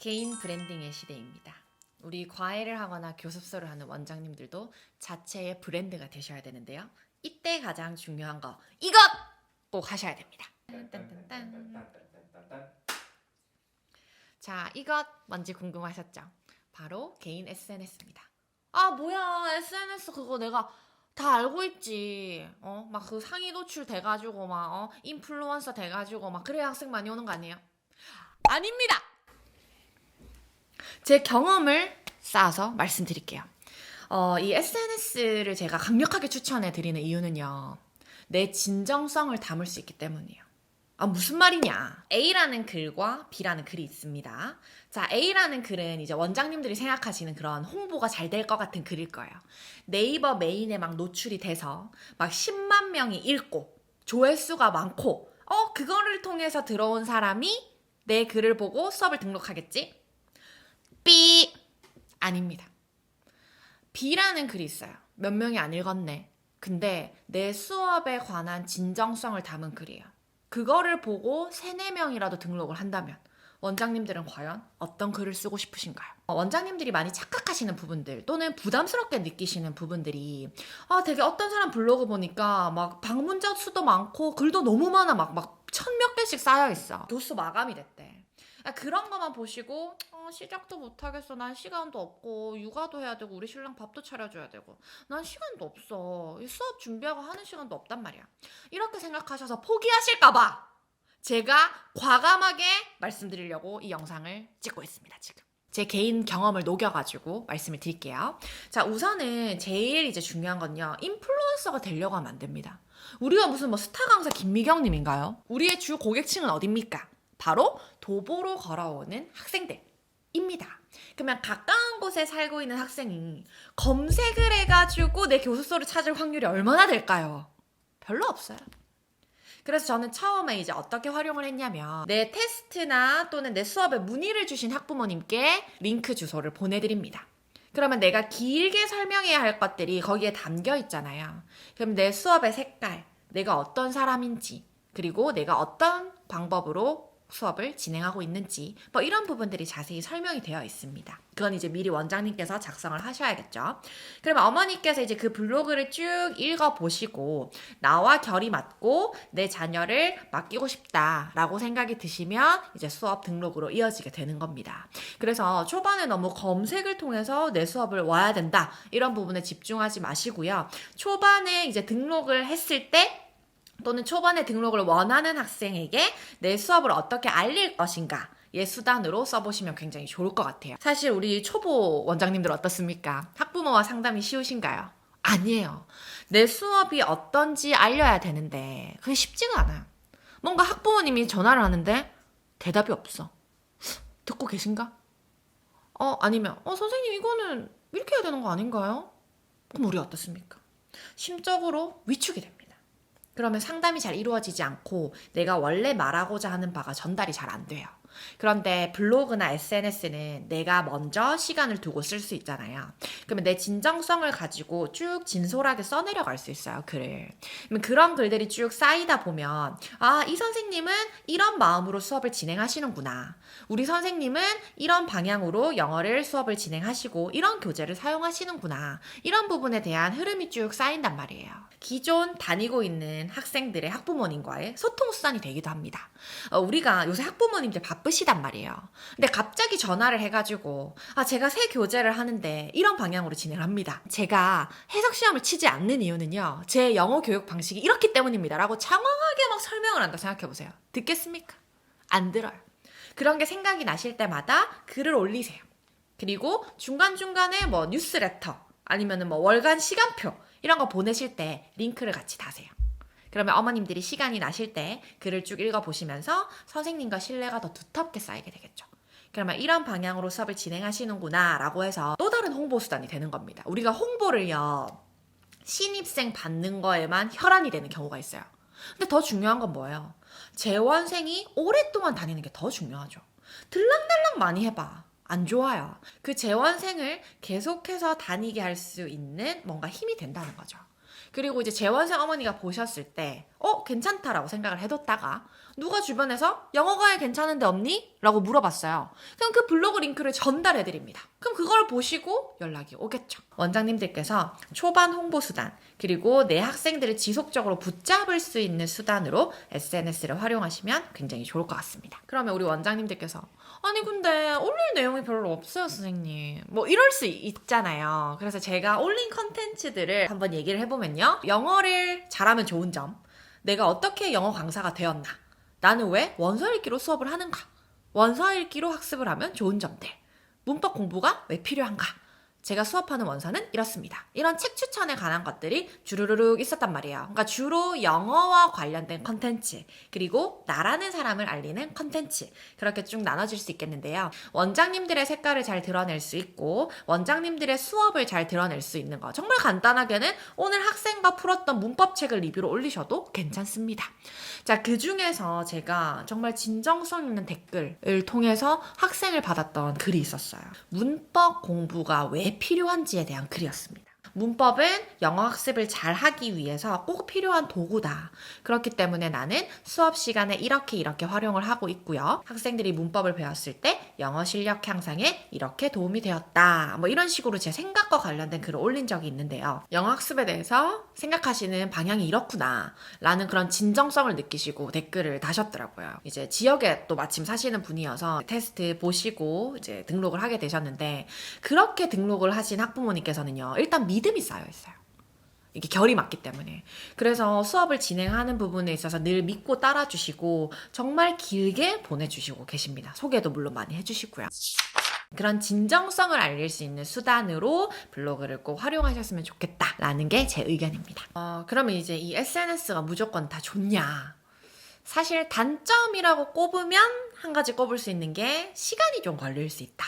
개인 브랜딩의 시대입니다. 우리 과외를 하거나 교습소를 하는 원장님들도 자체의 브랜드가 되셔야 되는데요. 이때 가장 중요한 거 이것 꼭 하셔야 됩니다. 자, 이것 뭔지 궁금하셨죠? 바로 개인 SNS입니다. 아, 뭐야. SNS 그거 내가 다 알고 있지. 어, 막 그 상위 노출 돼가지고 막, 어, 인플루언서 돼가지고 막, 그래야 학생 많이 오는 거 아니에요? 아닙니다! 제 경험을 쌓아서 말씀드릴게요. 어, 이 SNS를 제가 강력하게 추천해 드리는 이유는요. 내 진정성을 담을 수 있기 때문이에요. 아, 무슨 말이냐. A라는 글과 B라는 글이 있습니다. 자, A라는 글은 이제 원장님들이 생각하시는 그런 홍보가 잘 될 것 같은 글일 거예요. 네이버 메인에 막 노출이 돼서 막 10만 명이 읽고 조회수가 많고 어, 그거를 통해서 들어온 사람이 내 글을 보고 수업을 등록하겠지? 삐! 아닙니다. B라는 글이 있어요. 몇 명이 안 읽었네. 근데 내 수업에 관한 진정성을 담은 글이에요. 그거를 보고 3, 4명이라도 등록을 한다면 원장님들은 과연 어떤 글을 쓰고 싶으신가요? 어, 원장님들이 많이 착각하시는 부분들 또는 부담스럽게 느끼시는 부분들이 아 되게 어떤 사람 블로그 보니까 막 방문자 수도 많고 글도 너무 많아 막 막 천 몇 개씩 쌓여 있어 도수 마감이 됐대 아, 그런 것만 보시고 어, 시작도 못 하겠어 난 시간도 없고 육아도 해야 되고 우리 신랑 밥도 차려줘야 되고 난 시간도 없어 이 수업 준비하고 하는 시간도 없단 말이야 이렇게 생각하셔서 포기하실까봐 제가 과감하게 말씀드리려고 이 영상을 찍고 있습니다, 지금. 제 개인 경험을 녹여가지고 말씀을 드릴게요. 자, 우선은 제일 이제 중요한 건요. 인플루언서가 되려고 하면 안 됩니다. 우리가 무슨 뭐 스타 강사 김미경님인가요? 우리의 주 고객층은 어딥니까? 바로 도보로 걸어오는 학생들입니다. 그러면 가까운 곳에 살고 있는 학생이 검색을 해가지고 내 교습소를 찾을 확률이 얼마나 될까요? 별로 없어요. 그래서 저는 처음에 이제 어떻게 활용을 했냐면 내 테스트나 또는 내 수업에 문의를 주신 학부모님께 링크 주소를 보내드립니다. 그러면 내가 길게 설명해야 할 것들이 거기에 담겨 있잖아요. 그럼 내 수업의 색깔, 내가 어떤 사람인지, 그리고 내가 어떤 방법으로 수업을 진행하고 있는지, 뭐 이런 부분들이 자세히 설명이 되어 있습니다. 그건 이제 미리 원장님께서 작성을 하셔야겠죠. 그러면 어머니께서 이제 그 블로그를 쭉 읽어 보시고, 나와 결이 맞고 내 자녀를 맡기고 싶다라고 생각이 드시면 이제 수업 등록으로 이어지게 되는 겁니다. 그래서 초반에 너무 검색을 통해서 내 수업을 와야 된다. 이런 부분에 집중하지 마시고요. 초반에 이제 등록을 했을 때 또는 초반에 등록을 원하는 학생에게 내 수업을 어떻게 알릴 것인가 예 수단으로 써보시면 굉장히 좋을 것 같아요. 사실 우리 초보 원장님들 어떻습니까? 학부모와 상담이 쉬우신가요? 아니에요. 내 수업이 어떤지 알려야 되는데 그게 쉽지가 않아요. 뭔가 학부모님이 전화를 하는데 대답이 없어. 듣고 계신가? 어 아니면 어 선생님 이거는 이렇게 해야 되는 거 아닌가요? 그럼 우리 어떻습니까? 심적으로 위축이 됩니다. 그러면 상담이 잘 이루어지지 않고 내가 원래 말하고자 하는 바가 전달이 잘 안 돼요. 그런데 블로그나 SNS는 내가 먼저 시간을 두고 쓸 수 있잖아요. 그러면 내 진정성을 가지고 쭉 진솔하게 써내려갈 수 있어요, 글을. 그러면 그런 글들이 쭉 쌓이다 보면, 아, 이 선생님은 이런 마음으로 수업을 진행하시는구나. 우리 선생님은 이런 방향으로 영어를 수업을 진행하시고, 이런 교재를 사용하시는구나. 이런 부분에 대한 흐름이 쭉 쌓인단 말이에요. 기존 다니고 있는 학생들의 학부모님과의 소통 수단이 되기도 합니다. 어, 우리가 요새 학부모님들 바 쁘시단 말이에요. 근데 갑자기 전화를 해가지고, 아, 제가 새 교재를 하는데 이런 방향으로 진행을 합니다. 제가 해석 시험을 치지 않는 이유는요, 제 영어 교육 방식이 이렇기 때문입니다. 라고 장황하게 막 설명을 한다 생각해보세요. 듣겠습니까? 안 들어요. 그런 게 생각이 나실 때마다 글을 올리세요. 그리고 중간중간에 뭐 뉴스레터, 아니면은 뭐 월간 시간표, 이런 거 보내실 때 링크를 같이 다세요. 그러면 어머님들이 시간이 나실 때 글을 쭉 읽어보시면서 선생님과 신뢰가 더 두텁게 쌓이게 되겠죠. 그러면 이런 방향으로 수업을 진행하시는구나 라고 해서 또 다른 홍보 수단이 되는 겁니다. 우리가 홍보를요, 신입생 받는 거에만 혈안이 되는 경우가 있어요. 근데 더 중요한 건 뭐예요? 재원생이 오랫동안 다니는 게 더 중요하죠. 들락날락 많이 해봐. 안 좋아요. 그 재원생을 계속해서 다니게 할 수 있는 뭔가 힘이 된다는 거죠. 그리고 이제 재원생 어머니가 보셨을 때, 어, 괜찮다라고 생각을 해뒀다가, 누가 주변에서 영어 과외 괜찮은데 없니? 라고 물어봤어요. 그럼 그 블로그 링크를 전달해 드립니다. 그럼 그걸 보시고 연락이 오겠죠. 원장님들께서 초반 홍보 수단, 그리고 내 학생들을 지속적으로 붙잡을 수 있는 수단으로 SNS를 활용하시면 굉장히 좋을 것 같습니다. 그러면 우리 원장님들께서 아니 근데 올릴 내용이 별로 없어요 선생님 뭐 이럴 수 있잖아요 그래서 제가 올린 컨텐츠들을 한번 얘기를 해보면요 영어를 잘하면 좋은 점 내가 어떻게 영어 강사가 되었나 나는 왜 원서 읽기로 수업을 하는가? 원서 읽기로 학습을 하면 좋은 점들. 문법 공부가 왜 필요한가 제가 수업하는 원서는 이렇습니다. 이런 책 추천에 관한 것들이 주르르륵 있었단 말이에요. 그러니까 주로 영어와 관련된 컨텐츠, 그리고 나라는 사람을 알리는 컨텐츠, 그렇게 쭉 나눠질 수 있겠는데요. 원장님들의 색깔을 잘 드러낼 수 있고, 원장님들의 수업을 잘 드러낼 수 있는 거. 정말 간단하게는 오늘 학생과 풀었던 문법책을 리뷰로 올리셔도 괜찮습니다. 자, 그 중에서 제가 정말 진정성 있는 댓글을 통해서 학생을 받았던 글이 있었어요. 문법 공부가 왜 필요한지에 대한 글이었습니다. 문법은 영어 학습을 잘 하기 위해서 꼭 필요한 도구다. 그렇기 때문에 나는 수업 시간에 이렇게 이렇게 활용을 하고 있고요. 학생들이 문법을 배웠을 때 영어 실력 향상에 이렇게 도움이 되었다. 뭐 이런 식으로 제 생각과 관련된 글을 올린 적이 있는데요. 영어 학습에 대해서 생각하시는 방향이 이렇구나. 라는 그런 진정성을 느끼시고 댓글을 다셨더라고요. 이제 지역에 또 마침 사시는 분이어서 테스트 보시고 이제 등록을 하게 되셨는데 그렇게 등록을 하신 학부모님께서는요. 일단 믿음이 쌓여 있어요. 이게 결이 맞기 때문에. 그래서 수업을 진행하는 부분에 있어서 늘 믿고 따라주시고 정말 길게 보내주시고 계십니다. 소개도 물론 많이 해주시고요. 그런 진정성을 알릴 수 있는 수단으로 블로그를 꼭 활용하셨으면 좋겠다라는 게 제 의견입니다. 어, 그러면 이제 이 SNS가 무조건 다 좋냐? 사실 단점이라고 꼽으면 한 가지 꼽을 수 있는 게 시간이 좀 걸릴 수 있다.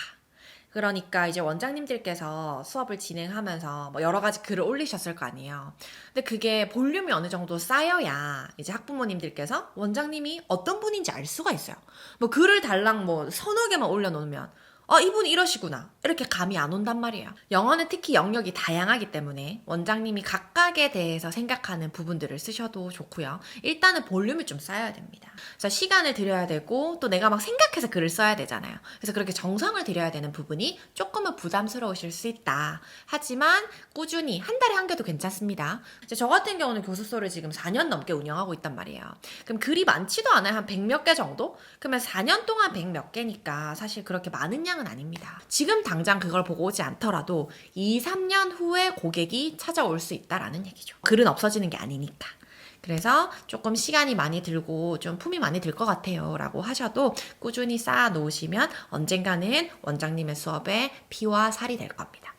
그러니까 이제 원장님들께서 수업을 진행하면서 뭐 여러 가지 글을 올리셨을 거 아니에요. 근데 그게 볼륨이 어느 정도 쌓여야 이제 학부모님들께서 원장님이 어떤 분인지 알 수가 있어요. 뭐 글을 달랑 뭐 서너 개만 올려놓으면 아, 이분이 이러시구나. 이렇게 감이 안 온단 말이에요. 영어는 특히 영역이 다양하기 때문에 원장님이 각각에 대해서 생각하는 부분들을 쓰셔도 좋고요. 일단은 볼륨이 좀 쌓여야 됩니다. 그래서 시간을 들여야 되고 또 내가 막 생각해서 글을 써야 되잖아요. 그래서 그렇게 정성을 들여야 되는 부분이 조금은 부담스러우실 수 있다. 하지만 꾸준히 한 달에 한 개도 괜찮습니다. 이제 저 같은 경우는 교습소를 지금 4년 넘게 운영하고 있단 말이에요. 그럼 글이 많지도 않아요. 한 100 몇 개 정도? 그러면 4년 동안 100 몇 개니까 사실 그렇게 많은 양은 아닙니다. 지금 당장 그걸 보고 오지 않더라도 2, 3년 후에 고객이 찾아올 수 있다라는 얘기죠. 글은 없어지는 게 아니니까. 그래서 조금 시간이 많이 들고 좀 품이 많이 들 것 같아요. 라고 하셔도 꾸준히 쌓아 놓으시면 언젠가는 원장님의 수업에 피와 살이 될 겁니다.